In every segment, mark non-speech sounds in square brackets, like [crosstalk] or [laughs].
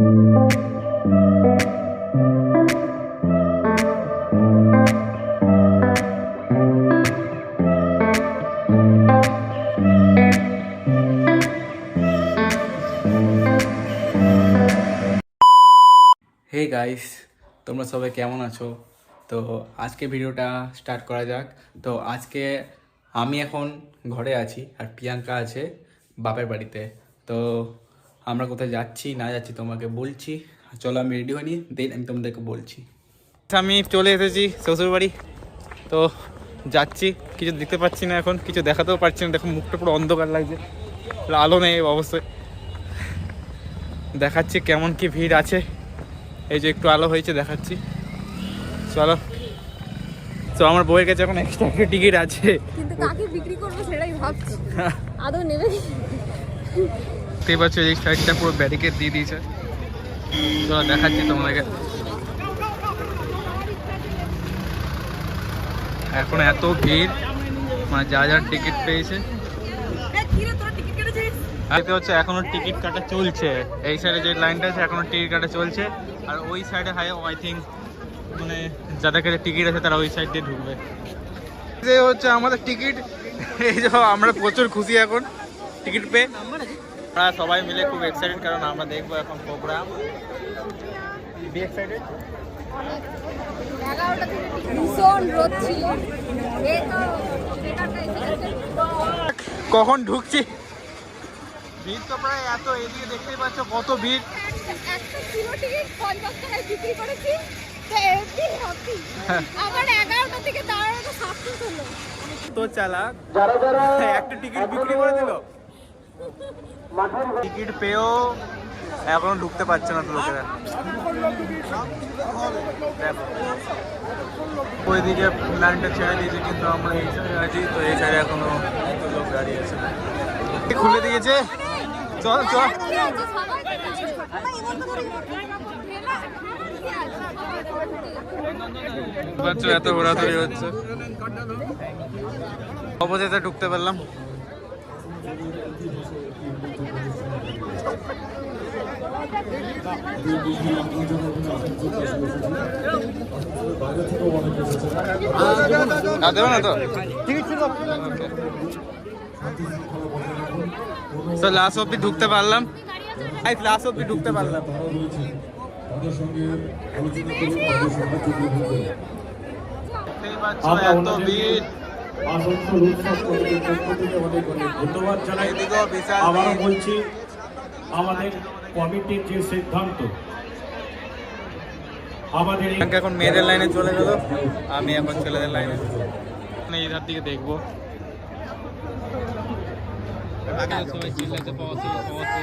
Hey guys তোমরা সবাই কেমন আছো? তো আজকে ভিডিওটা স্টার্ট করা যাক। তো আজকে আমি এখন ঘরে আছি আর প্রিয়াঙ্কা আছে বাপের বাড়িতে। তো আমরা কোথায় যাচ্ছি না যাচ্ছি তোমাকে বলছি। চলো আমি রেডি হইনি দেন আমি তোমাদেরকে বলছি। আমি চলে এসেছি শ্বশুরবাড়ি। তো যাচ্ছি কিছু দেখতে পাচ্ছি না এখন কিছু দেখাতেও পারছি না। দেখো মুখটা পুরো অন্ধকার লাগছে। আলো নেই অবশ্যই। দেখাচ্ছি কেমন কি ভিড় আছে। এই যে একটু আলো হয়েছে দেখাচ্ছি। চলো। তো আমার বউয়ের কাছে এখন এক্সট্রা একটা টিকিট আছে। কিন্তু কাকে বিক্রি করব সেটাই ভাবছি। [laughs] আদৌ নেবে? দেখতেই পাচ্ছ এই সাইডটা পুরো ব্যারিকেড দিয়ে দিয়েছে। চলো দেখাচ্ছি তোমাদেরকে। এখন এত ভিড় মানে যা যা টিকিট পেয়েছে। দেখতে হচ্ছে এখনও টিকিট কাটা চলছে। এই সাইডে যে লাইনটা আছে এখনও টিকিট কাটা চলছে। আর ওই সাইডে হাই আই থিঙ্ক মানে যাদের কাছে টিকিট আছে তারা ওই সাইড দিয়ে ঢুকবে। যে হচ্ছে আমাদের টিকিট এই যে আমরা প্রচুর খুশি এখন। টিকিট পেয়ে। আমরা সবাই মিলে খুব এক্সাইটেড কারণ আমরা দেখব এখন প্রোগ্রাম বি এক্সাইটেড। কখন ঢুকছি? ভিড় তো প্রায় এত এদিকে দেখতেই পাচ্ছ কত ভিড়। হলো। তো চালা একটা টিকিট বিক্রি করে দিল। টিকিট পেয়েও এখনও ঢুকতে পারছে না তো লোকেরা। ওইদিকে লাইনটা ছেড়ে দিয়েছে, কিন্তু আমরা এই সাইডে আছি, তো এই সাইডে এখনও লোক দাঁড়িয়ে আছে। খুলে দিয়েছে। চল চল। এত ঘোরাঘুরি হচ্ছে? অপোজিটে ঢুকতে পারলাম। না দেবে না তো? তো লাস্ট অব্দি ঢুকতে পারলাম। লাস্ট অব্দি ঢুকতে পারলাম। দেখতেই পাচ্ছ এত ভিড়। আসানসোল উৎসব কমিটির পক্ষ থেকে অনেক অনেক ধন্যবাদ জানাই আবারও বলছি আমাদের কমিটির যে সিদ্ধান্ত আমাদের এখন মেয়েদের লাইনে চলে গেল আমি এখন ছেলেদের লাইনে। মানে এধার দিকে দেখব। সবাই চিল্লাতে পাওয়াতে পাওয়াতে।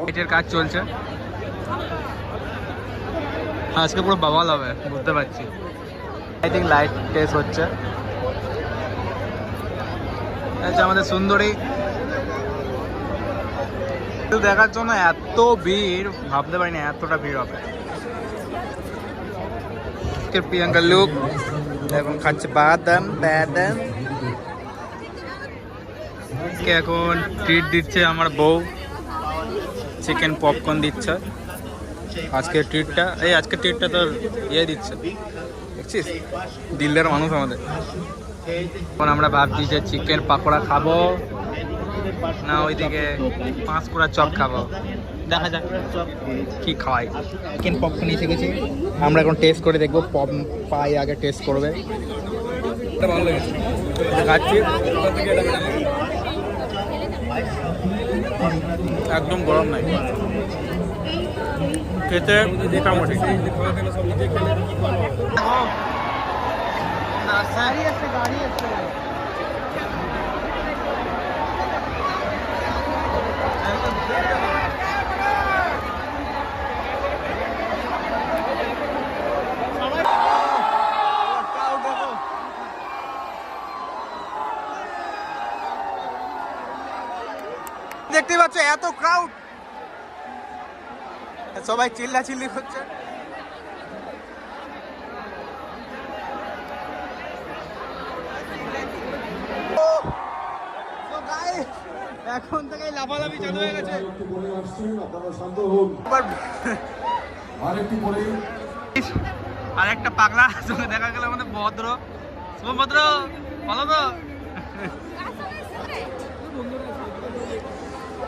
লাইটের কাজ চলছে। আজকে পুরো বাবাল হবে, বুঝতে পারছি। আই থিঙ্ক লাইট টেস্ট হচ্ছে। আচ্ছা আমাদের সুন্দরী। দেখার জন্য এত ভিড়, ভাবতে পারিনি এতটা ভিড় হবে। প্রিয়াঙ্কা লুক এখন খাচ্ছে বাদাম বাদাম। এখন ট্রিট দিচ্ছে আমার বউ। চিকেন পপকর্ন দিচ্ছে। আজকে ট্রিটটা এই আজকে ট্রিটটা তোর ইয়ে দিচ্ছে। দেখছিস? দিল্লের মানুষ আমাদের। এখন আমরা ভাবছি যে চিকেন পাকোড়া খাব, না ওইদিকে পাঁচকুড়া চপ খাব। দেখা যাক কি খাওয়াই। চিকেন পপকর্ন এসে গেছি আমরা এখন টেস্ট করে দেখব, পপ পাই আগে টেস্ট করবে। ভালো লেগেছে। খাচ্ছি। একদম গরম নাই। খেতে মোটামুটি। দেখতে পাচ্ছ, এত ক্রাউড সবাই চিল্লা চিল্লি করছে এখন থেকে লাফালাফি চালু গেছে। আর একটা পাগলা সঙ্গে দেখা গেল আমাদের ভদ্র। শুভভদ্র বলো তো?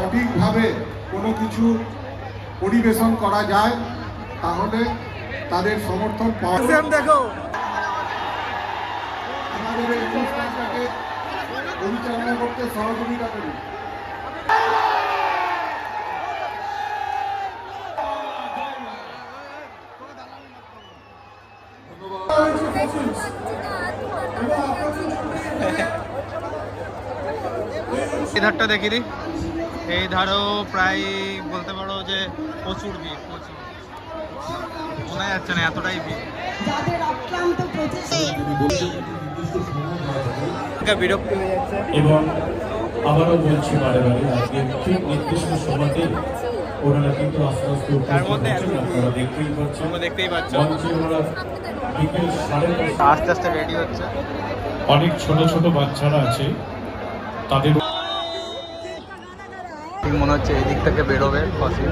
সঠিকভাবে কোনো কিছু পরিবেশন করা যায় তাহলে তাদের সমর্থন পাওয়া দেখো। আমাদের এই অনুষ্ঠানটাকে পরিচালনা করতে সহযোগিতা ধারটা দেখি দি এই ধারও প্রায় বলতে পারো যে প্রচুর ভিড় প্রচুর। শোনা যাচ্ছে না এতটাই ভিড়। বিরক্তি হয়ে যাচ্ছে এবং আবারও বলছি বারে বারে আজকে ঠিক নির্দিষ্ট সময়তে ওনারা কিন্তু আস্তে আস্তে তার মধ্যে আপনারা দেখতেই পাচ্ছেন। তোমরা দেখতেই পাচ্ছ। ওনারা বিকেল সাড়ে আস্তে আস্তে রেডি হচ্ছে। অনেক ছোট ছোট বাচ্চারা আছে। তাদের ঠিক মনে হচ্ছে এই দিক থেকে বেরোবে ফসিল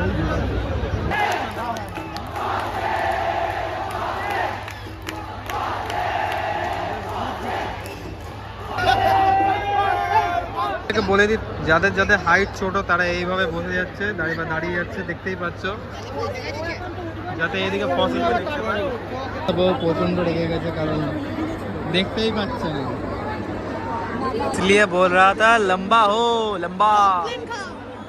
থেকে বলে দিই যাদের যাদের হাইট ছোট তারা এইভাবে বসে যাচ্ছে দাঁড়িয়ে বা দাঁড়িয়ে যাচ্ছে দেখতেই পাচ্ছ যাতে এদিকে ফসিল দেখতে পারি বউ প্রচন্ড রেগে গেছে কারণ দেখতেই পাচ্ছে না इसलिए बोल रहा था लंबा हो लंबा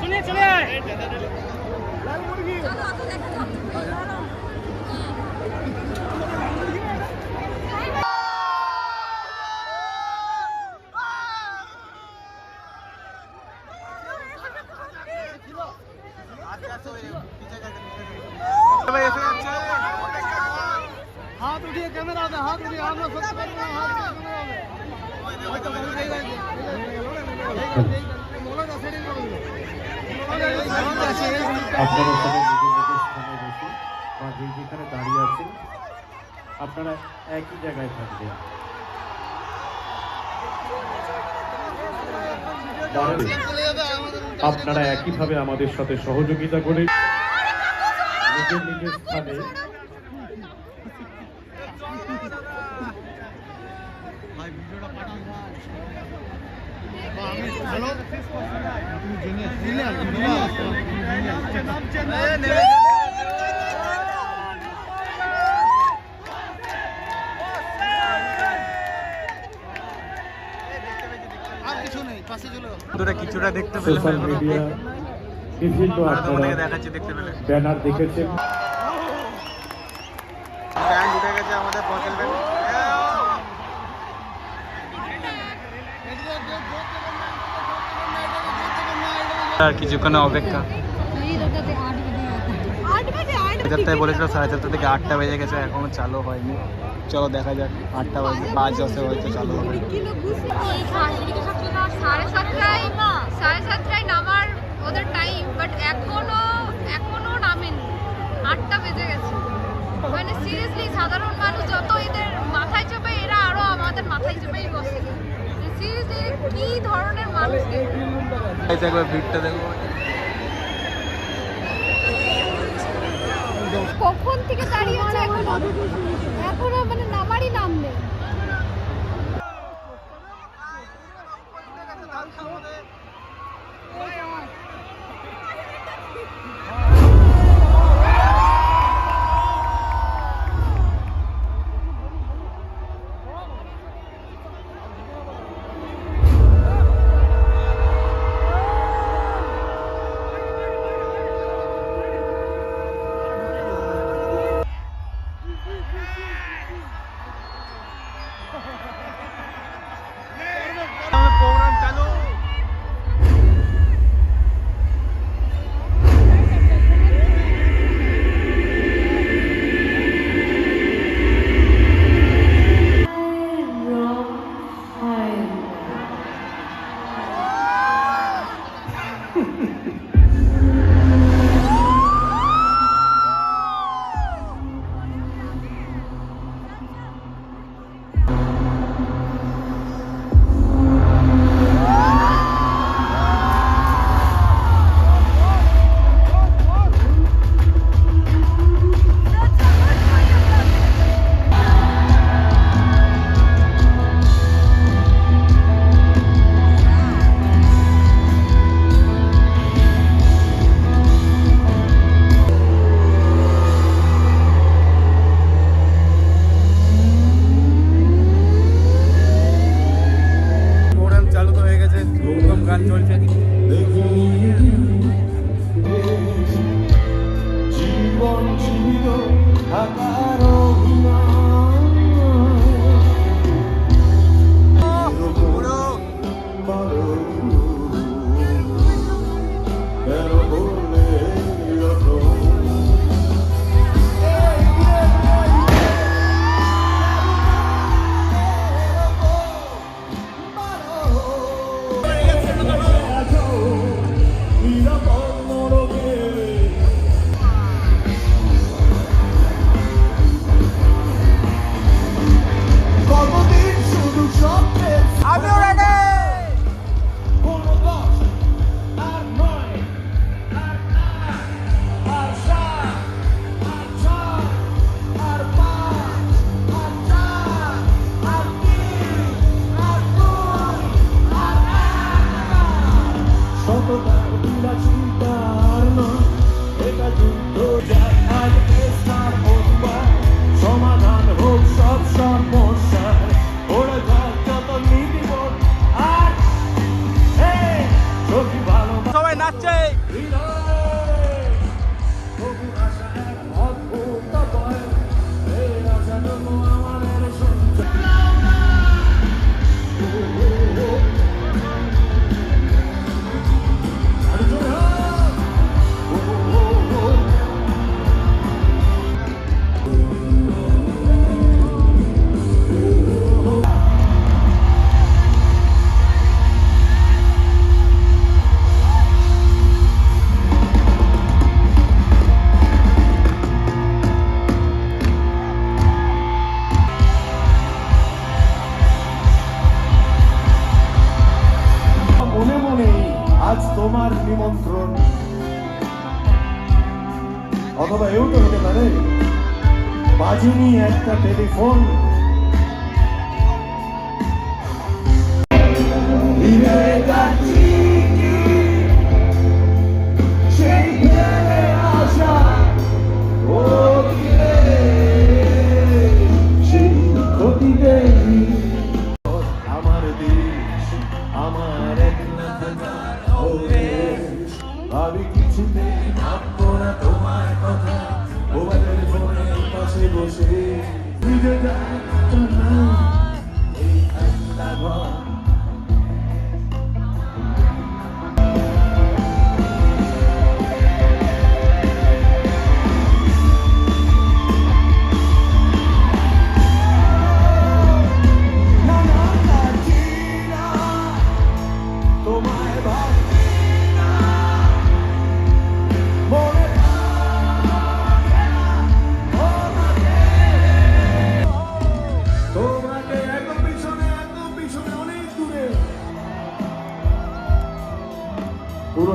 চলে চলে হাত উঠিয়ে ক্যামেরা হাত উঠিয়ে আমরা সত্যি হাত যেখানে দাঁড়িয়ে আছেন, আপনারা একই জায়গায় থাকবেন। আপনারা একইভাবে আমাদের সাথে সহযোগিতা করে নিজের নিজের স্থানে দেখতে পেলে। ব্যানার দেখেছেন ব্যান্ড উঠে গেছে আমাদের ফসল ব্যান্ড আর কিছুক্ষণ অপেক্ষা। চারটায় বলেছিল সাড়ে চারটা থেকে আটটা বেজে গেছে, এখনও চালু হয়নি। চলো দেখা যাক, আটটা বাজে পাঁচ দশে হয়তো চালু হবে। সাড়ে সাতটায় সাড়ে সাতটায় নামার ওদের টাইম বাট নামেনি আটটা বেজে গেছে মানে সাধারণ মানুষ যত এদের মাথায় এরা? আমাদের মাথায় বসে কি ধরনের মানুষ ভিড়টা দেখব কখন থেকে দাঁড়িয়ে আছে এখনও? এখনও মানে নামারই নাম নেই।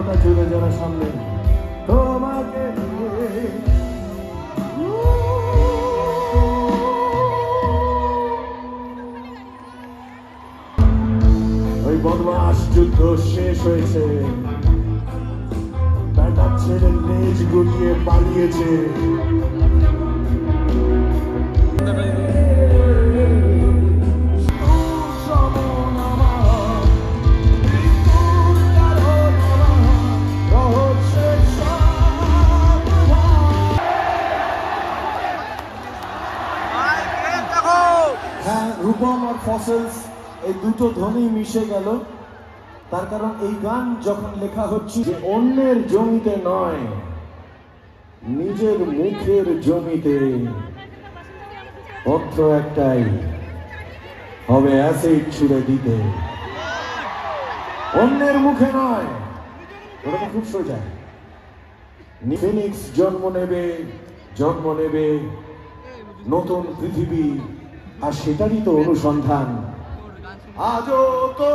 পুরোটা চলে যারা সামনে তোমাকে ওই বদমাস যুদ্ধ শেষ হয়েছে। ব্যাটার ছেলে লেজ গুটিয়ে পালিয়েছে। রূপম আর ফসলস, এই দুটো ধ্বনি মিশে গেল। তার কারণ এই গান যখন লেখা হচ্ছে যে অন্যের জমিতে নয়, নিজের মুখের জমিতে অর্থ একটাই হবে অ্যাসিড ছুড়ে দিতে। অন্যের মুখে নয়, ওটা খুব সোজা। ফিনিক্স জন্ম নেবে জন্ম নেবে নতুন পৃথিবী। আর সেটারই তো অনুসন্ধান। আজও তো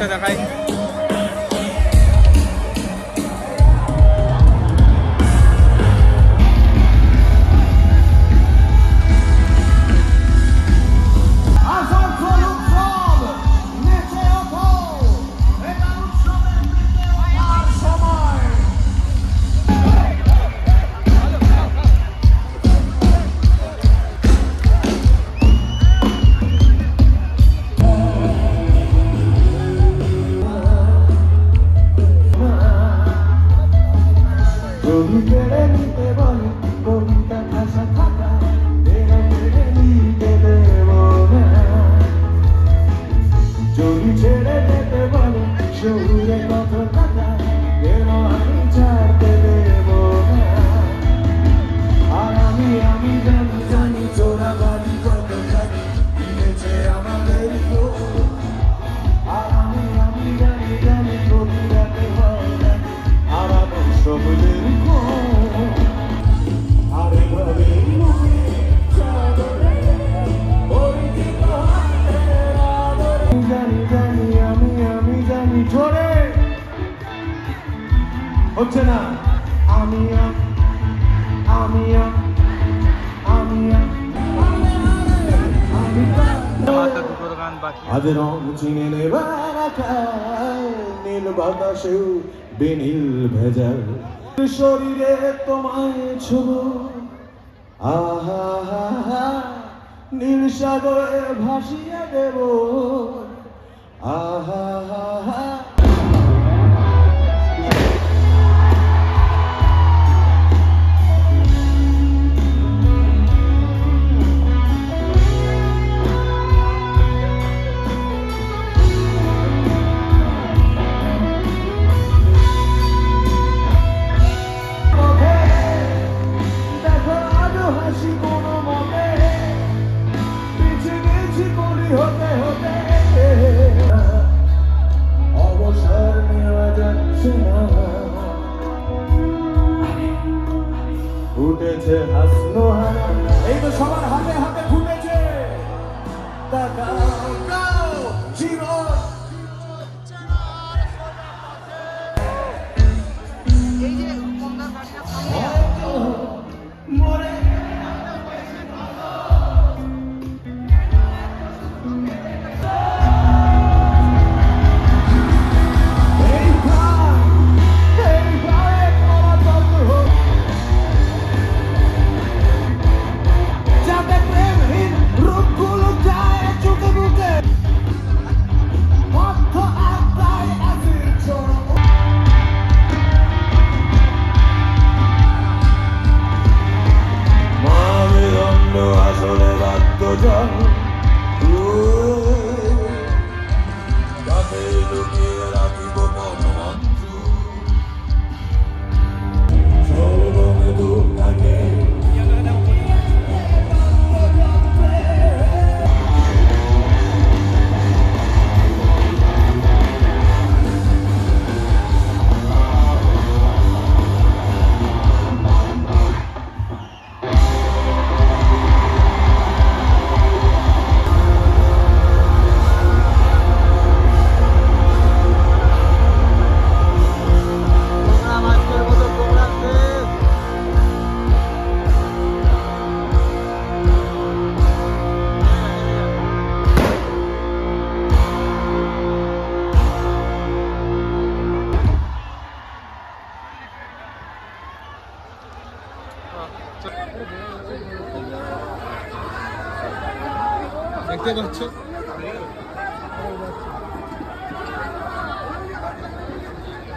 大家嗨。Solo quererte bonito হচ্ছে না। আমিও আমি চিনে নীল বাতাসেও বেনীল ভেজাল। শরীরে তোমায় ছুব। আহা হা হা, নীল সাগরে ভাসিয়ে দেব। আহা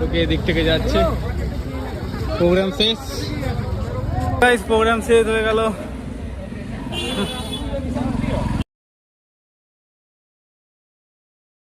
তোকে এদিক থেকে যাচ্ছে। প্রোগ্রাম শেষ। প্রোগ্রাম শেষ হয়ে গেল।